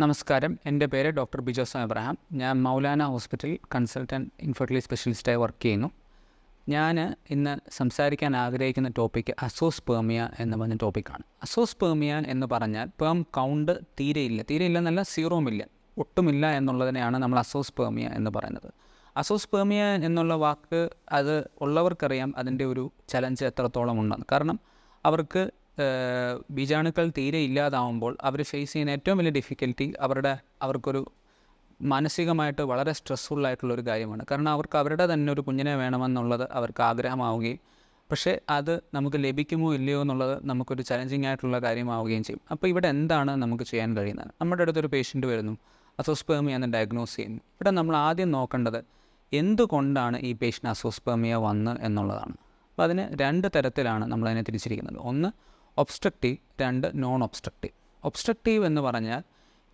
നമസ്കാരം. എന്റെ പേര് ഡോക്ടർ ബിജോസ് അബ്രഹാം. ഞാൻ മൗലാന ഹോസ്പിറ്റൽ കൺസൾട്ടന്റ് ഇൻഫെർട്ടിലി സ്പെഷ്യലിസ്റ്റായി വർക്ക് ചെയ്യുന്നു. ഞാൻ ഇന്ന് സംസാരിക്കാൻ ആഗ്രഹിക്കുന്ന ടോപ്പിക്ക് അസോസ്പേമിയ എന്ന് പറഞ്ഞ ടോപ്പിക്കാണ് അസോസ്പേമിയ എന്ന് പറഞ്ഞാൽ പേം കൗണ്ട് തീരെയില്ല തീരെയില്ല എന്നല്ല സീറോ മില്യൺ ഒട്ടുമില്ല എന്നുള്ളതിനെയാണ് നമ്മൾ അസോസ്പേമിയ എന്ന് പറയുന്നത്. അസോസ്പേമിയ എന്നുള്ള വാക്ക് അത് ഉള്ളവർക്കറിയാം അതിന്റെ ഒരു ചലഞ്ച് എത്രത്തോളം ഉണ്ടെന്ന്. കാരണം അവർക്ക് ബീജാണുക്കൾ തീരെ ഇല്ലാതാവുമ്പോൾ അവർ ഫേസ് ചെയ്യുന്ന ഏറ്റവും വലിയ ഡിഫിക്കൽറ്റി അവരുടെ അവർക്കൊരു മാനസികമായിട്ട് വളരെ സ്ട്രെസ്ഫുൾ ആയിട്ടുള്ള ഒരു കാര്യമാണ്. കാരണം അവർക്ക് അവരുടെ തന്നെ ഒരു കുഞ്ഞിനെ വേണമെന്നുള്ളത് അവർക്ക് ആഗ്രഹമാവുകയും പക്ഷേ അത് നമുക്ക് ലഭിക്കുമോ ഇല്ലയോ എന്നുള്ളത് നമുക്കൊരു ചലഞ്ചിങ് ആയിട്ടുള്ള കാര്യമാവുകയും ചെയ്യും. അപ്പോൾ ഇവിടെ എന്താണ് നമുക്ക് ചെയ്യാൻ കഴിയുന്നത്? നമ്മുടെ അടുത്തൊരു പേഷ്യന്റ് വരുന്നു അസോസ്പേമിയ എന്ന് ഡയഗ്നോസ് ചെയ്യുന്നു. ഇവിടെ നമ്മൾ ആദ്യം നോക്കേണ്ടത് എന്തുകൊണ്ടാണ് ഈ പേഷ്യന്റ് അസോസ്പേമിയ വന്ന് എന്നുള്ളതാണ്. അപ്പോൾ അതിന് രണ്ട് തരത്തിലാണ് നമ്മളതിനെ തിരിച്ചിരിക്കുന്നത്. ഒന്ന് ഒബ്സ്ട്രക്റ്റീവ് രണ്ട് നോൺ ഒബ്സ്ട്രക്റ്റീവ് ഒബ്സ്ട്രക്റ്റീവ് എന്ന് പറഞ്ഞാൽ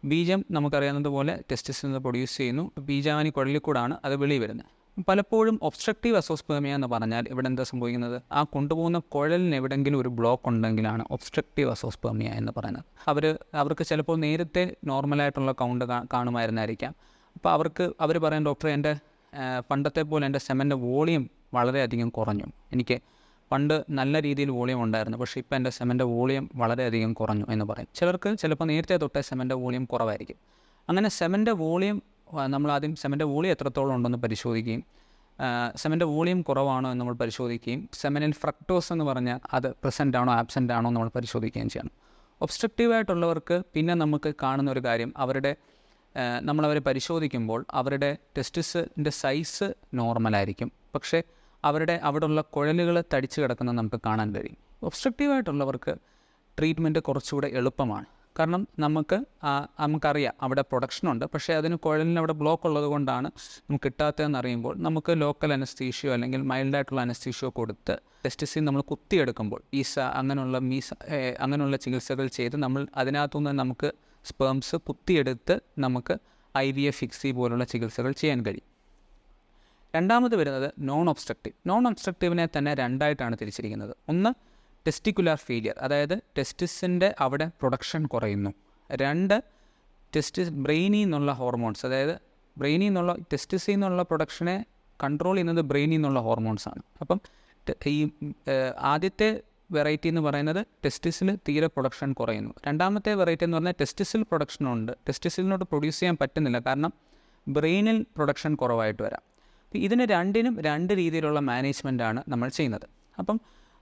ബീജം നമുക്കറിയാവുന്നതുപോലെ ടെസ്റ്റിസിൽ നിന്ന് പ്രൊഡ്യൂസ് ചെയ്യുന്നു. ബീജാവാനി കുഴലിൽ കൂടാണ് അത് വെളി വരുന്നത്. പലപ്പോഴും ഒബ്സ്ട്രക്റ്റീവ് അസോസ്പേമിയ എന്ന് പറഞ്ഞാൽ ഇവിടെ എന്താ സംഭവിക്കുന്നത്? ആ കൊണ്ടുപോകുന്ന കുഴലിന് എവിടെയെങ്കിലും ഒരു ബ്ലോക്ക് ഉണ്ടെങ്കിലാണ് ഒബ്സ്ട്രക്റ്റീവ് അസോസ്പേമിയ എന്ന് പറയുന്നത്. അവർ അവർക്ക് ചിലപ്പോൾ നേരത്തെ നോർമലായിട്ടുള്ള കൗണ്ട് കാണുമായിരുന്നായിരിക്കാം. അപ്പോൾ അവർക്ക് അവർ പറയാൻ ഡോക്ടറെ എന്റെ പണ്ടത്തെ പോലെ എന്റെ സെമന്റെ വോളിയം വളരെയധികം കുറഞ്ഞു. എനിക്ക് പണ്ട് നല്ല രീതിയിൽ വോളിയം ഉണ്ടായിരുന്നു. പക്ഷേ ഇപ്പോൾ എന്റെ സെമന്റെ വോളിയം വളരെയധികം കുറഞ്ഞു എന്ന് പറയും. ചിലർക്ക് ചിലപ്പോൾ നേരത്തെ തൊട്ടേ സെമന്റെ വോളിയം കുറവായിരിക്കും. അങ്ങനെ സെമന്റെ വോളിയം നമ്മൾ ആദ്യം സെമന്റെ വോളിയം എത്രത്തോളം ഉണ്ടെന്ന് പരിശോധിക്കുകയും സെമന്റെ വോളിയം കുറവാണോ എന്ന് നമ്മൾ പരിശോധിക്കുകയും സെമനിൽ ഫ്രക്ടോസ് എന്ന് പറഞ്ഞാൽ അത് പ്രസന്റ് ആണോ ആബ്സെന്റ് ആണോ നമ്മൾ പരിശോധിക്കുകയും ചെയ്യണം. ഒബ്സ്ട്രക്റ്റീവായിട്ടുള്ളവർക്ക് പിന്നെ നമുക്ക് കാണുന്ന ഒരു കാര്യം അവരുടെ നമ്മളവരെ പരിശോധിക്കുമ്പോൾ അവരുടെ ടെസ്റ്റിസിന്റെ സൈസ് നോർമലായിരിക്കും പക്ഷേ അവരുടെ അവിടെയുള്ള കുഴലുകൾ തടിച്ചു കിടക്കുന്നത് നമുക്ക് കാണാൻ കഴിയും. ഒബ്സ്ട്രക്റ്റീവായിട്ടുള്ളവർക്ക് ട്രീറ്റ്മെന്റ് കുറച്ചുകൂടെ എളുപ്പമാണ്. കാരണം നമുക്ക് നമുക്കറിയാം അവിടെ പ്രൊഡക്ഷൻ ഉണ്ട് പക്ഷേ അതിന് കുഴലിന് അവിടെ ബ്ലോക്ക് ഉള്ളത് കൊണ്ടാണ് നമുക്ക് കിട്ടാത്തതെന്ന് അറിയുമ്പോൾ നമുക്ക് ലോക്കൽ അനസ്തീഷ്യോ അല്ലെങ്കിൽ മൈൽഡായിട്ടുള്ള അനസ്തീഷ്യോ കൊടുത്ത് ടെസ്റ്റിസിൽ നമ്മൾ കുത്തിയെടുക്കുമ്പോൾ ഈസ അങ്ങനെയുള്ള മീസ അങ്ങനെയുള്ള ചികിത്സകൾ ചെയ്ത് നമ്മൾ അതിനകത്തുനിന്ന് നമുക്ക് സ്പേംസ് കുത്തിയെടുത്ത് നമുക്ക് ഐ വി എ ഫിക്സി പോലുള്ള ചികിത്സകൾ ചെയ്യാൻ കഴിയും. രണ്ടാമത് വരുന്നത് നോൺ ഒബ്സ്ട്രക്റ്റീവ് നോൺ ഒബ്സ്ട്രക്റ്റീവിനെ തന്നെ രണ്ടായിട്ടാണ് തിരിച്ചിരിക്കുന്നത്. ഒന്ന് ടെസ്റ്റിക്കുലാർ ഫെയിലിയർ അതായത് ടെസ്റ്റിസിന്റെ അവിടെ പ്രൊഡക്ഷൻ കുറയുന്നു. രണ്ട് ടെസ്റ്റിസ് ബ്രെയിനിൽ നിന്നുള്ള ഹോർമോൺസ് അതായത് ബ്രെയിനിൽ നിന്നുള്ള ടെസ്റ്റിസിൽ നിന്നുള്ള പ്രൊഡക്ഷനെ കൺട്രോൾ ചെയ്യുന്നത് ബ്രെയിനിൽ നിന്നുള്ള ഹോർമോൺസാണ് അപ്പം ഈ ആദ്യത്തെ വെറൈറ്റി എന്ന് പറയുന്നത് ടെസ്റ്റിസിൽ തീരെ പ്രൊഡക്ഷൻ കുറയുന്നു. രണ്ടാമത്തെ വെറൈറ്റി എന്ന് പറഞ്ഞാൽ ടെസ്റ്റിസിൽ പ്രൊഡക്ഷനുണ്ട് ടെസ്റ്റിസിലിനോട് പ്രൊഡ്യൂസ് ചെയ്യാൻ പറ്റുന്നില്ല. കാരണം ബ്രെയിനിൽ പ്രൊഡക്ഷൻ കുറവായിട്ട് വരാം. ഇതിന് രണ്ടിനും രണ്ട് രീതിയിലുള്ള മാനേജ്മെന്റാണ് നമ്മൾ ചെയ്യുന്നത്. അപ്പം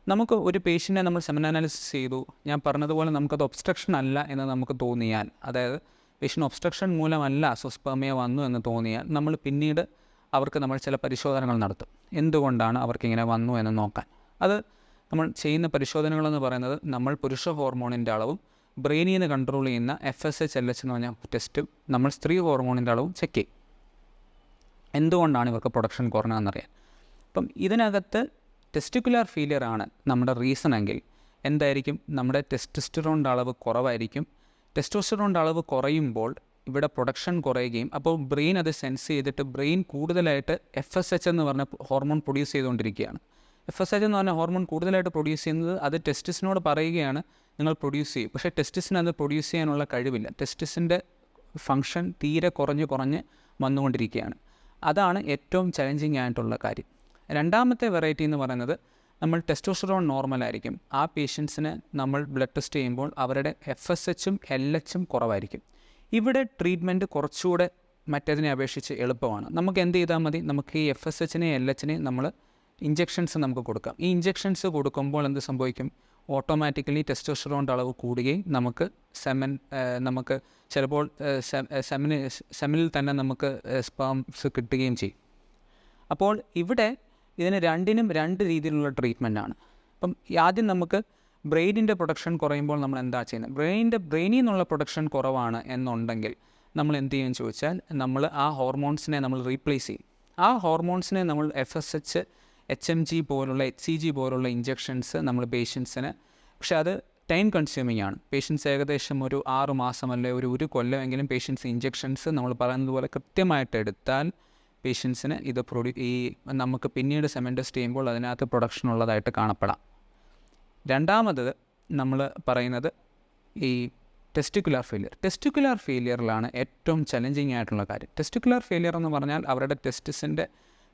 നമുക്ക് ഒരു പേഷ്യന്റിനെ നമ്മൾ സെമൻ അനാലിസിസ് ചെയ്തു. ഞാൻ പറഞ്ഞതുപോലെ നമുക്കത് ഒബ്സ്ട്രക്ഷൻ അല്ല എന്ന് നമുക്ക് തോന്നിയാൽ അതായത് പേഷ്യന്റ് ഒബ്സ്ട്രക്ഷൻ മൂലമല്ല അസോസ്പെർമിയ വന്നു എന്ന് തോന്നിയാൽ നമ്മൾ പിന്നീട് അവർക്ക് നമ്മൾ ചില പരിശോധനകൾ നടത്തും. എന്തുകൊണ്ടാണ് അവർക്കിങ്ങനെ വന്നു എന്ന് നോക്കാൻ? അത് നമ്മൾ ചെയ്യുന്ന പരിശോധനകളെന്ന് പറയുന്നത് നമ്മൾ പുരുഷ ഹോർമോണിന്റെ അളവും ബ്രെയിനിൽ നിന്ന് കൺട്രോൾ ചെയ്യുന്ന F S H L H എന്ന് പറഞ്ഞ ടെസ്റ്റും നമ്മൾ സ്ത്രീ ഹോർമോണിന്റെ അളവും ചെക്ക് ചെയ്യും. എന്തുകൊണ്ടാണ് ഇവർക്ക് പ്രൊഡക്ഷൻ കുറഞ്ഞതെന്നറിയാൻ? അപ്പം ഇതിനകത്ത് ടെസ്റ്റിക്കുലാർ ഫെയിലിയർ ആണ് നമ്മുടെ റീസൺ എങ്കിൽ എന്തായിരിക്കും? നമ്മുടെ ടെസ്റ്റിസ്റ്ററോണിന്റെ അളവ് കുറവായിരിക്കും. ടെസ്റ്റോസ്റ്ററോണിന്റെ അളവ് കുറയുമ്പോൾ ഇവിടെ പ്രൊഡക്ഷൻ കുറയുകയും അപ്പോൾ ബ്രെയിൻ അത് സെൻസ് ചെയ്തിട്ട് ബ്രെയിൻ കൂടുതലായിട്ട് എഫ് എസ് എച്ച് എന്ന് പറഞ്ഞ ഹോർമോൺ പ്രൊഡ്യൂസ് ചെയ്തുകൊണ്ടിരിക്കുകയാണ്. എഫ് എസ് എച്ച് എന്ന് പറഞ്ഞ ഹോർമോൺ കൂടുതലായിട്ട് പ്രൊഡ്യൂസ് ചെയ്യുന്നത് അത് ടെസ്റ്റിസിനോട് പറയുകയാണ് നിങ്ങൾ പ്രൊഡ്യൂസ് ചെയ്യും. പക്ഷേ ടെസ്റ്റിസിന് അത് പ്രൊഡ്യൂസ് ചെയ്യാനുള്ള കഴിവില്ല. ടെസ്റ്റിസിന്റെ ഫങ്ഷൻ തീരെ കുറഞ്ഞ് കുറഞ്ഞ് വന്നുകൊണ്ടിരിക്കുകയാണ്. അതാണ് ഏറ്റവും ചലഞ്ചിങ് ആയിട്ടുള്ള കാര്യം. രണ്ടാമത്തെ വെറൈറ്റി എന്ന് പറയുന്നത് നമ്മൾ ടെസ്റ്റോസ്റ്ററോൺ നോർമലായിരിക്കും ആ പേഷ്യൻസിന് നമ്മൾ ബ്ലഡ് ടെസ്റ്റ് ചെയ്യുമ്പോൾ അവരുടെ എഫ് എസ് എച്ചും എൽ എച്ചും കുറവായിരിക്കും. ഇവിടെ ട്രീറ്റ്മെന്റ് കുറച്ചുകൂടെ മറ്റതിനെ അപേക്ഷിച്ച് എളുപ്പമാണ്. നമുക്ക് എന്ത് ചെയ്താൽ മതി? നമുക്ക് ഈ എഫ് എസ് എച്ചിനെയും എൽ എച്ചിനെയും നമ്മൾ ഇഞ്ചെക്ഷൻസ് നമുക്ക് കൊടുക്കാം. ഈ ഇഞ്ചെക്ഷൻസ് കൊടുക്കുമ്പോൾ എന്ത് സംഭവിക്കും? ഓട്ടോമാറ്റിക്കലി ടെസ്റ്റോസ്റ്ററോണിന്റെ അളവ് കൂടുകയും നമുക്ക് സെമൻ നമുക്ക് ചിലപ്പോൾ സെമിന് സെമിനിൽ തന്നെ നമുക്ക് സ്പാംസ് കിട്ടുകയും ചെയ്യും. അപ്പോൾ ഇവിടെ ഇതിന് രണ്ടിനും രണ്ട് രീതിയിലുള്ള ട്രീറ്റ്മെന്റ് ആണ്. അപ്പം ആദ്യം നമുക്ക് ബ്രെയിനിന്റെ പ്രൊഡക്ഷൻ കുറയുമ്പോൾ നമ്മൾ എന്താ ചെയ്യുന്നത്? ബ്രെയിനിന്റെ ബ്രെയിനിൽ നിന്നുള്ള പ്രൊഡക്ഷൻ കുറവാണ് എന്നുണ്ടെങ്കിൽ നമ്മൾ എന്ത് ചെയ്യുമെന്ന് ചോദിച്ചാൽ നമ്മൾ ആ ഹോർമോൺസിനെ നമ്മൾ റീപ്ലേസ് ചെയ്യും. ആ ഹോർമോൺസിനെ നമ്മൾ F S H H M G പോലുള്ള എച്ച് സി ജി പോലുള്ള ഇഞ്ചെക്ഷൻസ് നമ്മൾ പേഷ്യൻസിന് പക്ഷേ അത് ടൈം കൺസ്യൂമിംഗ് ആണ്. പേഷ്യൻസ് ഏകദേശം ഒരു ആറ് മാസം അല്ലെ ഒരു ഒരു കൊല്ലമെങ്കിലും പേഷ്യൻസ് ഇഞ്ചെക്ഷൻസ് നമ്മൾ പറയുന്നത് പോലെ കൃത്യമായിട്ട് എടുത്താൽ പേഷ്യൻസിന് ഇത് പ്രൊഡ്യൂ ഈ നമുക്ക് പിന്നീട് ടെസ്റ്റ് ചെയ്യുമ്പോൾ അതിനകത്ത് പ്രൊഡക്ഷൻ ഉള്ളതായിട്ട് കാണപ്പെടാം. രണ്ടാമത് നമ്മൾ പറയുന്നത് ഈ ടെസ്റ്റിക്കുലാർ ഫെയിലിയർ ടെസ്റ്റിക്കുലാർ ഫെയിലിയറിലാണ് ഏറ്റവും ചലഞ്ചിങ് ആയിട്ടുള്ള കാര്യം. ടെസ്റ്റിക്കുലാർ ഫെയിലിയർ എന്ന് പറഞ്ഞാൽ അവരുടെ ടെസ്റ്റിസിന്റെ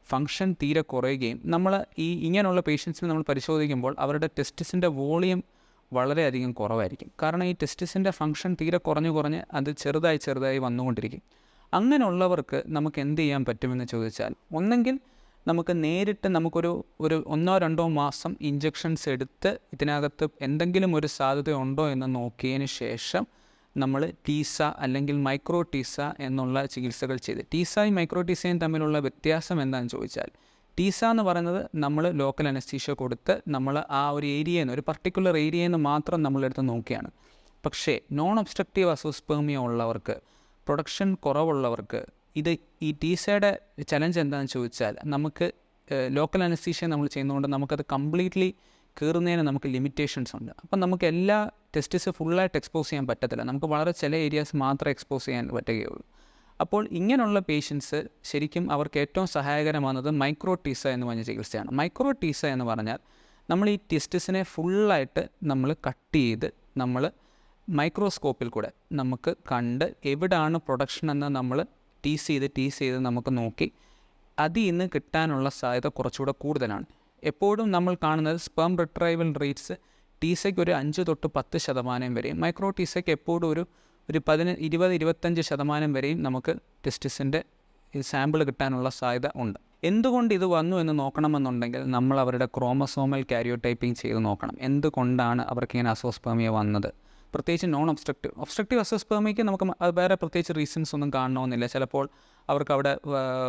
ഫങ്ഷൻ തീരെ കുറയുകയും നമ്മൾ ഈ ഇങ്ങനെയുള്ള പേഷ്യൻസിനെ നമ്മൾ പരിശോധിക്കുമ്പോൾ അവരുടെ ടെസ്റ്റിസിന്റെ വോളിയം വളരെയധികം കുറവായിരിക്കും. കാരണം ഈ ടെസ്റ്റിസിന്റെ ഫങ്ഷൻ തീരെ കുറഞ്ഞു കുറഞ്ഞ് അത് ചെറുതായി ചെറുതായി വന്നുകൊണ്ടിരിക്കും. അങ്ങനെയുള്ളവർക്ക് നമുക്ക് എന്ത് ചെയ്യാൻ പറ്റുമെന്ന് ചോദിച്ചാൽ ഒന്നെങ്കിൽ നമുക്ക് നേരിട്ട് നമുക്കൊരു ഒരു ഒന്നോ രണ്ടോ മാസം ഇഞ്ചെക്ഷൻസ് എടുത്ത് ഇതിനകത്ത് എന്തെങ്കിലും ഒരു സാധ്യത ഉണ്ടോ എന്ന് നോക്കിയതിന് ശേഷം നമ്മൾ ടീസ അല്ലെങ്കിൽ മൈക്രോ ടീസ എന്നുള്ള ചികിത്സകൾ ചെയ്ത്. ടീസയും മൈക്രോ ടീസയും തമ്മിലുള്ള വ്യത്യാസം എന്താണെന്ന് ചോദിച്ചാൽ ടീസ എന്ന് പറയുന്നത് നമ്മൾ ലോക്കൽ അനസ്തീഷ്യ കൊടുത്ത് നമ്മൾ ആ ഒരു ഏരിയയിൽ നിന്ന് ഒരു പർട്ടിക്കുലർ ഏരിയയിൽ നിന്ന് മാത്രം നമ്മളെടുത്ത് നോക്കിയാണ്. പക്ഷേ നോൺ ഒബ്സ്ട്രക്റ്റീവ് അസോസ്പേമിയ ഉള്ളവർക്ക് പ്രൊഡക്ഷൻ കുറവുള്ളവർക്ക് ഇത് ഈ ടീസയുടെ ചലഞ്ച് എന്താണെന്ന് ചോദിച്ചാൽ നമുക്ക് ലോക്കൽ അനസ്തീഷ്യ നമ്മൾ ചെയ്യുന്നതുകൊണ്ട് നമുക്കത് കംപ്ലീറ്റ്ലി കയറുന്നതിന് നമുക്ക് ലിമിറ്റേഷൻസ് ഉണ്ട്. അപ്പം നമുക്ക് എല്ലാ ടെസ്റ്റിസ് ഫുള്ളായിട്ട് എക്സ്പോസ് ചെയ്യാൻ പറ്റത്തില്ല. നമുക്ക് വളരെ ചില ഏരിയാസ് മാത്രമേ എക്സ്പോസ് ചെയ്യാൻ പറ്റുകയുള്ളൂ. അപ്പോൾ ഇങ്ങനെയുള്ള പേഷ്യൻസ് ശരിക്കും അവർക്ക് ഏറ്റവും സഹായകരമാകുന്നത് മൈക്രോ ടീസ എന്ന് പറഞ്ഞ ചികിത്സയാണ്. മൈക്രോ ടീസ എന്ന് പറഞ്ഞാൽ നമ്മൾ ഈ ടെസ്റ്റിസിനെ ഫുള്ളായിട്ട് നമ്മൾ കട്ട് ചെയ്ത് നമ്മൾ മൈക്രോസ്കോപ്പിൽ കൂടെ നമുക്ക് കണ്ട് എവിടാണ് പ്രൊഡക്ഷൻ എന്ന് നമ്മൾ ടീസ് ചെയ്ത് ടീസ് ചെയ്ത് നമുക്ക് നോക്കി അതിൽ നിന്ന് കിട്ടാനുള്ള സാധ്യത കുറച്ചുകൂടെ കൂടുതലാണ്. എപ്പോഴും നമ്മൾ കാണുന്നത് സ്പേം റിട്രൈവൽ റേറ്റ്സ് ടീസയ്ക്ക് ഒരു അഞ്ച് തൊട്ട് പത്ത് ശതമാനം വരെയും മൈക്രോ ടീസയ്ക്ക് എപ്പോഴും ഒരു ഒരു പതിന ഇരുപത് ഇരുപത്തഞ്ച് ശതമാനം വരെയും നമുക്ക് ടെസ്റ്റിസിന്റെ സാമ്പിൾ കിട്ടാനുള്ള സാധ്യത ഉണ്ട്. എന്തുകൊണ്ട് ഇത് വന്നു എന്ന് നോക്കണമെന്നുണ്ടെങ്കിൽ നമ്മൾ അവരുടെ ക്രോമസോമൽ കാരിയോ ടൈപ്പിംഗ് ചെയ്ത് നോക്കണം. എന്തുകൊണ്ടാണ് അവർക്ക് ഇങ്ങനെ അസോസ്പേമിയ വന്നത്? പ്രത്യേകിച്ച് നോൺ ഒബ്സ്ട്രക്റ്റീവ് ഒബ്സ്ട്രക്റ്റീവ് അസോസ്പേമിക്ക് നമുക്ക് വേറെ പ്രത്യേകിച്ച് റീസൺസ് ഒന്നും കാണണമെന്നില്ല. ചിലപ്പോൾ അവർക്ക് അവിടെ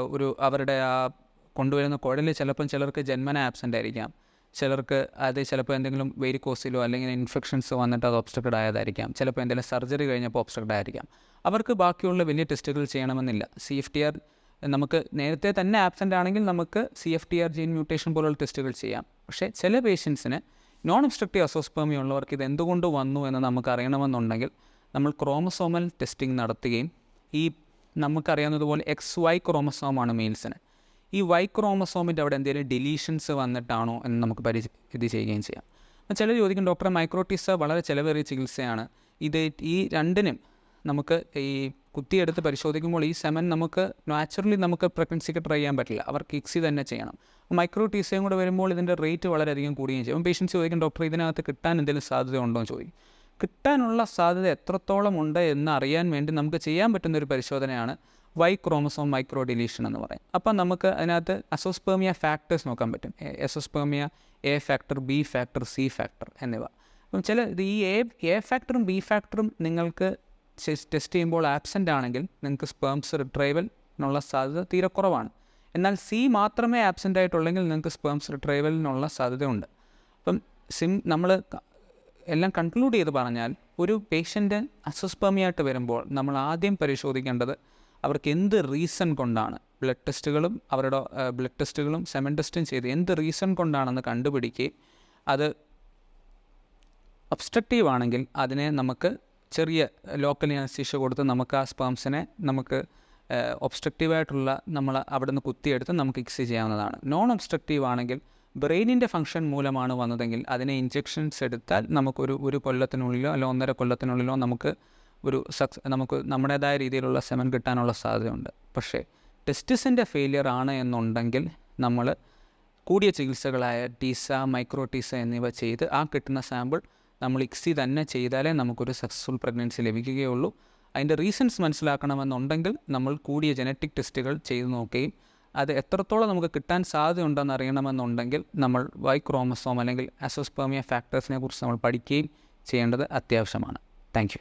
ഒരു അവരുടെ ആ കൊണ്ടുവരുന്ന കുഴലിൽ ചിലപ്പം ചിലർക്ക് ജന്മന ആബ്സെന്റ് ആയിരിക്കാം ചിലർക്ക് അത് ചിലപ്പോൾ എന്തെങ്കിലും വെരിക്കോസിലോ അല്ലെങ്കിൽ ഇൻഫെക്ഷൻസ് വന്നിട്ട് അത് ഒബ്സ്ട്രക്റ്റഡ് ആയതായിരിക്കാം. ചിലപ്പോൾ എന്തെങ്കിലും സർജറി കഴിഞ്ഞപ്പോൾ ഒബ്സ്ട്രക്റ്റഡ് ആയിരിക്കാം. അവർക്ക് ബാക്കിയുള്ള വലിയ ടെസ്റ്റുകൾ ചെയ്യണമെന്നില്ല. സി എഫ് ടി ആർ നമുക്ക് നേരത്തെ തന്നെ ആബ്സെന്റ് ആണെങ്കിൽ നമുക്ക് C F T R gene mutation പോലുള്ള ടെസ്റ്റുകൾ ചെയ്യാം. പക്ഷേ ചില പേഷ്യൻസിന് നോൺ ഒബ്സ്ട്രക്റ്റീവ് അസോസ്പേമി ഉള്ളവർക്ക് ഇത് എന്തുകൊണ്ട് വന്നു എന്ന് നമുക്ക് അറിയണമെന്നുണ്ടെങ്കിൽ നമ്മൾ ക്രോമസോമൽ ടെസ്റ്റിംഗ് നടത്തുകയും ഈ നമുക്കറിയാവുന്നതുപോലെ എക്സ് വൈ ക്രോമസോമാണ് മെയിൽസിന് ഈ വൈ ക്രോമസോമിന്റെ അവിടെ എന്തെങ്കിലും ഡിലീഷൻസ് വന്നിട്ടാണോ എന്ന് നമുക്ക് പരി ഇത് ചെയ്യുകയും ചെയ്യാം. ചിലർ ചോദിക്കും ഡോക്ടർ മൈക്രോട്ടിസ വളരെ ചിലവേറിയ ചികിത്സയാണ്. ഇത് ഈ രണ്ടിനും നമുക്ക് ഈ കുത്തിയെടുത്ത് പരിശോധിക്കുമ്പോൾ ഈ സെമൻ നമുക്ക് നാച്ചുറലി നമുക്ക് പ്രഗ്നൻസിക്ക് ട്രൈ ചെയ്യാൻ പറ്റില്ല. അവർക്ക് ഇക്സി തന്നെ ചെയ്യണം. മൈക്രോ ടീസയും കൂടെ വരുമ്പോൾ ഇതിന്റെ റേറ്റ് വളരെയധികം കൂടുകയും ചെയ്യും. പേഷ്യൻസ് ചോദിക്കും ഡോക്ടർ ഇതിനകത്ത് കിട്ടാൻ എന്തെങ്കിലും സാധ്യത ഉണ്ടോ എന്ന് ചോദിക്കും. കിട്ടാനുള്ള സാധ്യത എത്രത്തോളം ഉണ്ട് എന്ന് അറിയാൻ വേണ്ടി നമുക്ക് ചെയ്യാൻ പറ്റുന്ന ഒരു പരിശോധനയാണ് വൈ ക്രോമസോം മൈക്രോ ഡിലീഷൻ എന്ന് പറയും. അപ്പം നമുക്ക് അതിനകത്ത് അസോസ്പേമിയ ഫാക്ടേഴ്സ് നോക്കാൻ പറ്റും. Azoospermia A factor B factor C factor എന്നിവ. അപ്പം ചില ഈ എ എ ഫാക്ടറും ബി ഫാക്ടറും നിങ്ങൾക്ക് ടെസ്റ്റ് ചെയ്യുമ്പോൾ ആബ്സെന്റ് ആണെങ്കിൽ നിങ്ങൾക്ക് സ്പേംസ് റിട്രൈവൽ എന്നുള്ള സാധ്യത തീരെ കുറവാണ്. എന്നാൽ സി മാത്രമേ ആബ്സെന്റ് ആയിട്ടുള്ളെങ്കിൽ നിങ്ങൾക്ക് സ്പേംസ് റിട്രൈവലിനുള്ള സാധ്യതയുണ്ട്. അപ്പം സിം നമ്മൾ എല്ലാം കൺക്ലൂഡ് ചെയ്ത് പറഞ്ഞാൽ ഒരു പേഷ്യന്റ് അസസ്പേമിയായിട്ട് വരുമ്പോൾ നമ്മൾ ആദ്യം പരിശോധിക്കേണ്ടത് അവർക്ക് എന്ത് റീസൺ കൊണ്ടാണ് ബ്ലഡ് ടെസ്റ്റുകളും അവരുടെ ബ്ലഡ് ടെസ്റ്റുകളും സെമൻ ടെസ്റ്റും ചെയ്ത് എന്ത് റീസൺ കൊണ്ടാണെന്ന് കണ്ടുപിടിക്കുകയും അത് ഒബ്സ്ട്രക്റ്റീവ് ആണെങ്കിൽ അതിനെ നമുക്ക് ചെറിയ ലോക്കൽ അനസ്തീഷ്യ കൊടുത്ത് നമുക്ക് ആ സ്പേംസിനെ നമുക്ക് ഒബ്സ്ട്രക്റ്റീവായിട്ടുള്ള നമ്മൾ അവിടെ നിന്ന് കുത്തിയെടുത്ത് നമുക്ക് എക്സി ചെയ്യാവുന്നതാണ്. നോൺ ഒബ്സ്ട്രക്റ്റീവ് ആണെങ്കിൽ ബ്രെയിനിന്റെ ഫംഗ്ഷൻ മൂലമാണ് വന്നതെങ്കിൽ അതിനെ ഇഞ്ചെക്ഷൻസ് എടുത്താൽ നമുക്കൊരു ഒരു കൊല്ലത്തിനുള്ളിലോ അല്ലെങ്കിൽ ഒന്നര കൊല്ലത്തിനുള്ളിലോ നമുക്ക് ഒരു സക്സ് നമുക്ക് നമ്മുടേതായ രീതിയിലുള്ള സെമൻ കിട്ടാനുള്ള സാധ്യതയുണ്ട്. പക്ഷേ ടെസ്റ്റിസിന്റെ ഫെയിലിയർ ആണ് എന്നുണ്ടെങ്കിൽ നമ്മൾ കൂടിയ ചികിത്സകളായ ടീസ മൈക്രോ ടീസ എന്നിവ ചെയ്ത് ആ കിട്ടുന്ന സാമ്പിൾ നമ്മൾ ഇക്സി തന്നെ ചെയ്താലേ നമുക്കൊരു സക്സസ്ഫുൾ പ്രഗ്നൻസി ലഭിക്കുകയുള്ളൂ. അതിന്റെ റീസൺസ് മനസ്സിലാക്കണമെന്നുണ്ടെങ്കിൽ നമ്മൾ കൂടിയ ജനറ്റിക് ടെസ്റ്റുകൾ ചെയ്തു നോക്കുകയും അത് എത്രത്തോളം നമുക്ക് കിട്ടാൻ സാധ്യതയുണ്ടെന്ന് അറിയണമെന്നുണ്ടെങ്കിൽ നമ്മൾ വൈ ക്രോമസോം അല്ലെങ്കിൽ അസോസ്പേമിയ ഫാക്ടേഴ്സിനെ കുറിച്ച് നമ്മൾ പഠിക്കുകയും ചെയ്യേണ്ടത് അത്യാവശ്യമാണ്. താങ്ക്